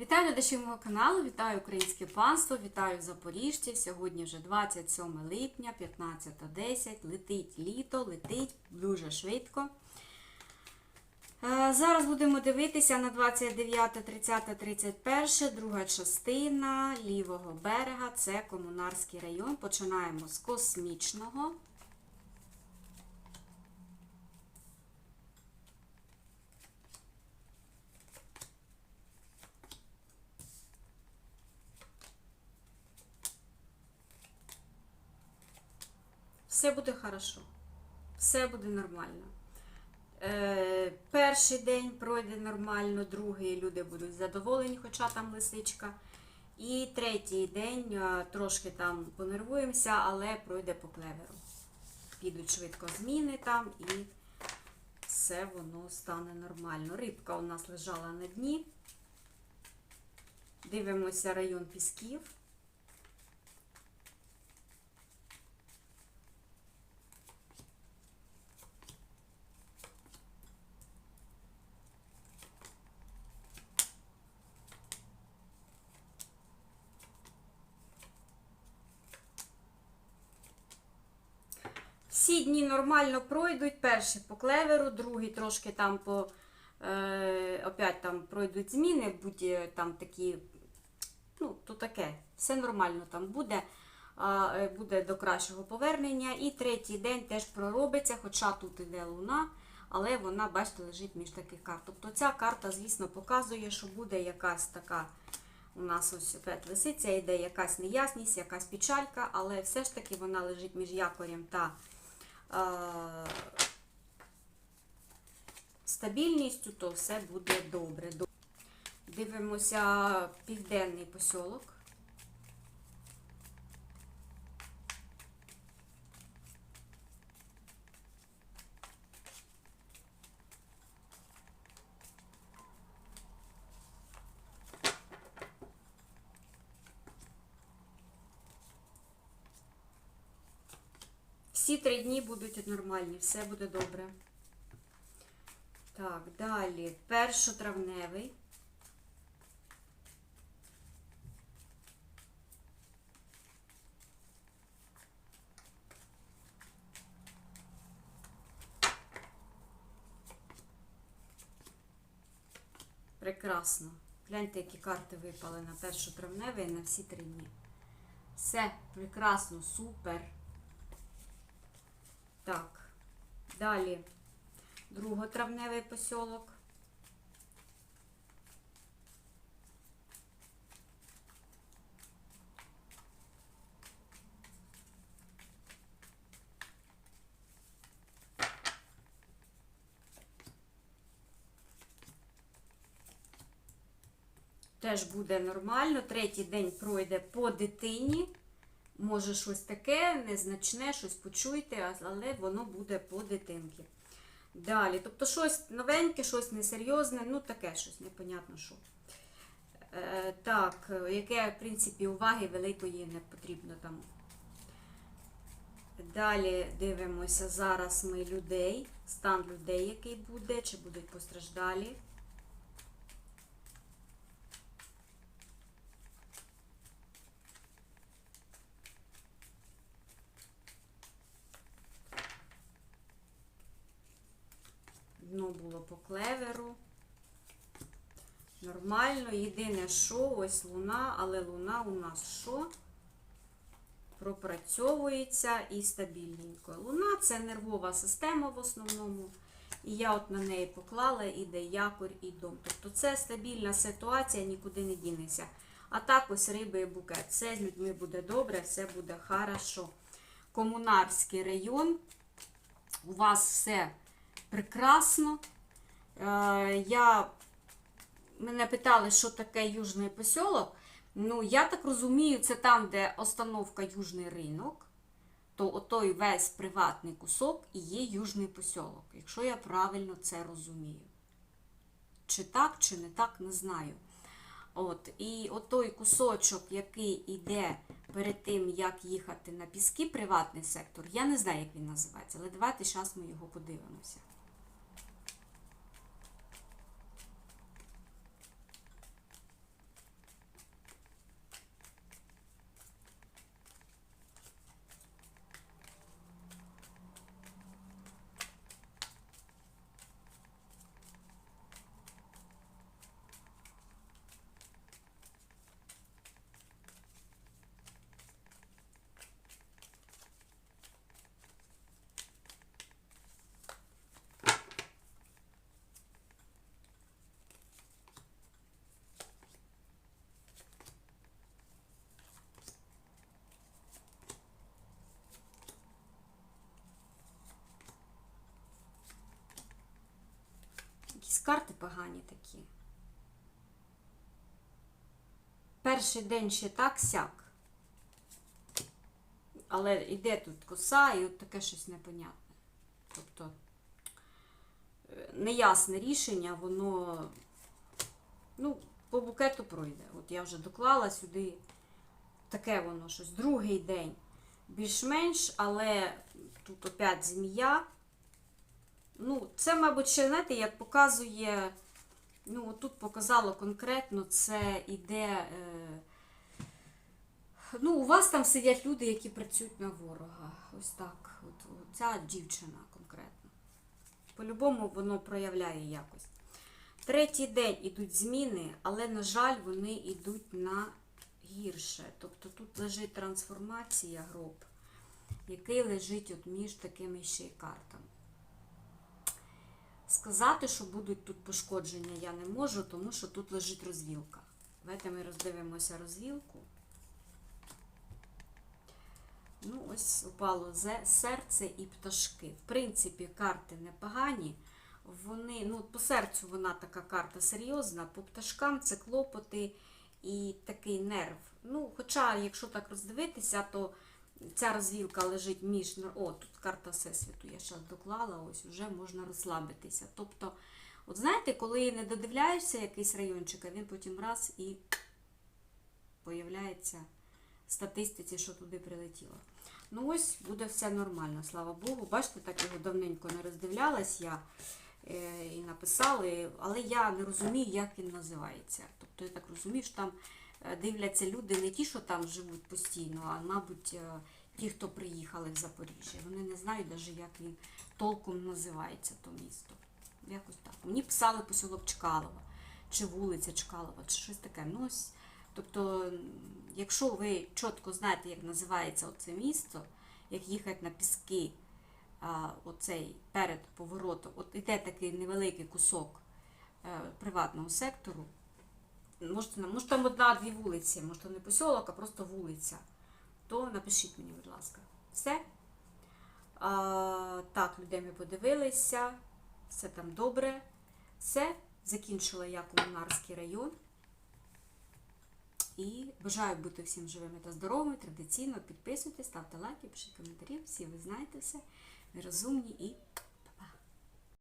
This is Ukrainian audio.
Вітаю глядачів мого каналу, вітаю українське панство, вітаю запоріжці. Сьогодні вже 27 липня, 15.10. Летить літо, летить дуже швидко. Е, Зараз будемо дивитися на 29, 30, 31, друга частина лівого берега. Це Комунарський район. Починаємо з космічного. Все буде хорошо. Все буде нормально. Е, перший день пройде нормально, другий люди будуть задоволені, хоча там лисичка. І третій день е, трошки там понервуємося, але пройде по клеверу. Підуть швидко зміни там і все воно стане нормально. Рибка у нас лежала на дні. Дивимося район пісків. Всі дні нормально пройдуть. Перший по клеверу, другий трошки там по е, опять там пройдуть зміни, будь е, там такі, ну, то таке, все нормально там буде. е, Буде до кращого повернення. І третій день теж проробиться, хоча тут іде луна, але вона, бачите, лежить між таких карт. Тобто ця карта, звісно, показує, що буде якась така. У нас ось опять лисиця йде якась неясність, якась печалька, але все ж таки вона лежить між якорем та стабільністю, то все буде добре. Дивимося південний посілок. Всі три дні будуть нормальні, все буде добре. Так, далі. Першотравневий. Прекрасно. Гляньте, які карти випали на першотравневий і на всі три дні. Все, прекрасно, супер. Так, далі друготравневий посілок. Теж буде нормально. Третій день пройде по дитині. Може щось таке, незначне, щось почуйте, але воно буде по дитинки. Далі, тобто щось новеньке, щось несерйозне, ну таке щось, непонятно що. Е, так, яке, в принципі, уваги великої не потрібно там. Далі дивимося зараз ми людей, стан людей, який буде, чи будуть постраждалі. По клеверу. Нормально. Єдине, що ось луна, але луна у нас що? Пропрацьовується і стабільненько. Луна це нервова система в основному. І я от на неї поклала, іде якорь і дом. Тобто це стабільна ситуація, нікуди не дінеться. А так ось риби і букет. Все з людьми буде добре, все буде хорошо. Комунарський район. У вас все прекрасно. Е, я, Мене питали, що таке Южний посілок. Ну, я так розумію, це там, де остановка Южний ринок, то отой весь приватний кусок і є Южний посілок, якщо я правильно це розумію. Чи так, чи не так, не знаю. От, І отой кусочок, який йде перед тим, як їхати на піски, приватний сектор, я не знаю, як він називається, але давайте зараз ми його подивимося. Карти погані такі. Перший день ще так сяк. Але йде тут коса і от таке щось непонятне. Тобто е, неясне рішення, воно ну, по букету пройде. От я вже доклала сюди таке воно щось. Другий день більш-менш, але тут опять змія. Ну, це, мабуть, ще, знаєте, як показує, ну, тут показало конкретно, це іде. Е, ну, у вас там сидять люди, які працюють на ворога. Ось так. От, от ця дівчина конкретно. По-любому воно проявляє якось. Третій день ідуть зміни, але, на жаль, вони йдуть на гірше. Тобто тут лежить трансформація гроб, який лежить от між такими ще й картами. Сказати, що будуть тут пошкодження, я не можу, тому що тут лежить розвілка. Давайте ми роздивимося розвілку. Ну, ось упало серце і пташки. В принципі, карти непогані. Вони, ну, по серцю вона така карта серйозна, по пташкам це клопоти і такий нерв. Ну, хоча, якщо так роздивитися, то ця розвілка лежить між. О, тут карта Всесвіту, я зараз доклала, ось вже можна розслабитися. Тобто, от знаєте, коли не додивляєшся якийсь райончик, а він потім раз і появляється в статистиці, що туди прилетіло. Ну ось буде все нормально, слава Богу. Бачите, так його давненько не роздивлялась я е, і написали, але я не розумію, як він називається. Тобто я так розумію, що там дивляться люди не ті, що там живуть постійно, а мабуть е, ті, хто приїхали в Запоріжжя. Вони не знають навіть, як він толком називається то місто. Якось так. Мені писали посілок Чкалова, чи вулиця Чкалова, чи щось таке. Ну, ось, тобто, якщо ви чітко знаєте, як називається оце місто, як їхати на піски, оцей перед поворотом, от іде такий невеликий кусок е, приватного сектору. Може, там- може там одна-дві вулиці, може то не посілок, а просто вулиця. То напишіть мені, будь ласка. Все. А, так, людей ми подивилися, все там добре. Все, закінчила я комунарський район. І бажаю бути всім живими та здоровими. Традиційно підписуйтесь, ставте лайки, пишіть коментарі. Всі ви знаєте все. Ви розумні і